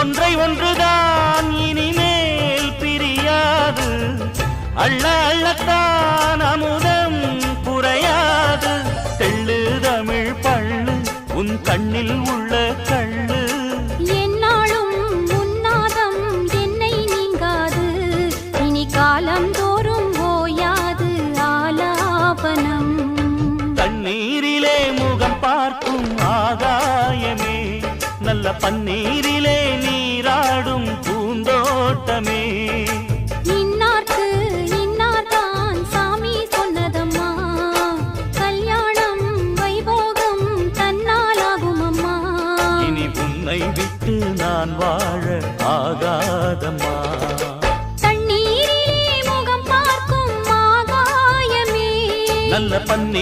ஒன்றை ஒன்றுதான் இனிமேல் பிரியாது. அள்ள அள்ளத்தான் அமுதம் புறையாது தெள்ளு தமிழ் பள்ளு உன் கண்ணில் உள்ள கள்ளு. என்னாலும் உன்னாதம் என்னை நீங்காது. இனி காலம் தோறும் ஓயாது ஆலாபனம். தண்ணீரிலே முகம் பார்க்கும் ஆகா நல்ல பன்னீரிலே நீராடும் பூந்தோட்டமே. இன்னார்க்கு இன்னார்தான் சாமி சொன்னதம்மா. கல்யாணம் வைபோகம் தன்னாலாகும் அம்மா இனி உன்னை விட்டு நான் வாழ ஆகாதம்மா. தண்ணீரிலே முகம் பார்க்கும் ஆகாயமே. நல்ல பன்னீர்